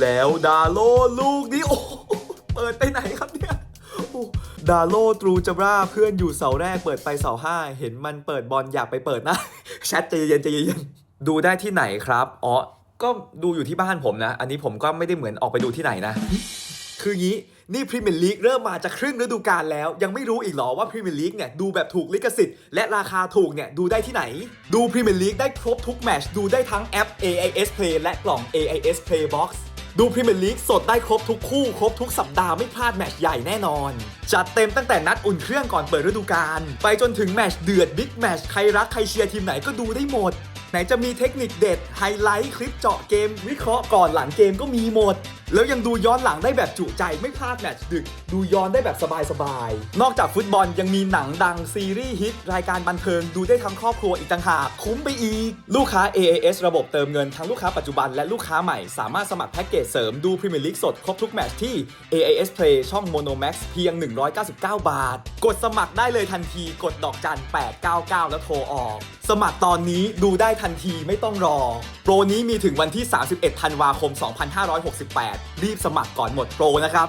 แล้วดาโลลูกนี้โอ้เปิดไปไหนครับเนี่ยดาโลตรูจาราเพื่อนอยู่เสาแรกเปิดไปเสาห้าเห็นมันเปิดบอลอยากไปเปิดนะแชทใจเย็นใจเย็นดูได้ที่ไหนครับอ๋อก็ดูอยู่ที่บ้านผมนะ อันนี้ผมก็ไม่ได้เหมือนออกไปดูที่ไหนนะ คืองี้นี่พรีเมียร์ลีกเริ่มมาจะครึ่งฤดูกาลแล้ว ยังไม่รู้อีกหรอว่าพรีเมียร์ลีกเนี่ยดูแบบถูกลิขสิทธิ์และราคาถูกเนี่ยดูได้ที่ไหน ดูพรีเมียร์ลีกได้ครบทุกแมชดูได้ทั้งแอป AIS Play และกล่อง AIS Play Box ดูพรีเมียร์ลีกสดได้ครบทุกคู่ครบทุกสัปดาห์ไม่พลาดแมตช์ใหญ่แน่นอน จัดเต็มตั้งแต่นัดอุ่นเครื่องก่อนเปิดฤดูกาลไปจนถึงแมตช์เดือดบิ๊กแมตช์ใครรักใครเชียร์ทีมไหนก็ดูได้หมด ไหนจะมีเทคนิคเด็ดไฮไลท์คลิปเจาะเกม วิเคราะห์ก่อนหลังเกมก็มีหมดแล้วยังดูย้อนหลังได้แบบจุใจไม่พลาดแมตช์ดึก ดูย้อนได้แบบสบายๆ นอกจากฟุตบอลยังมีหนังดังซีรีส์ฮิต รายการบันเทิงดูได้ทั้งครอบครัวอีกต่างหาก คุ้มไปอีก ลูกค้า AAS ระบบเติมเงินทั้งลูกค้าปัจจุบันและลูกค้าใหม่ สามารถสมัครแพ็กเกจเสริมดูพรีเมียร์ลีกสดครบทุกแมตช์ที่ AAS Play ช่อง Mono Max เพียง 199 บาท กดสมัครได้เลยทันทีกดดอกจัน 899 แล้วโทรออก สมัครตอนนี้ดูได้ทันทีไม่ต้องรอ โปรนี้มีถึงวันที่ 31 ธันวาคม 2568รีบสมัครก่อนหมดโปรนะครับ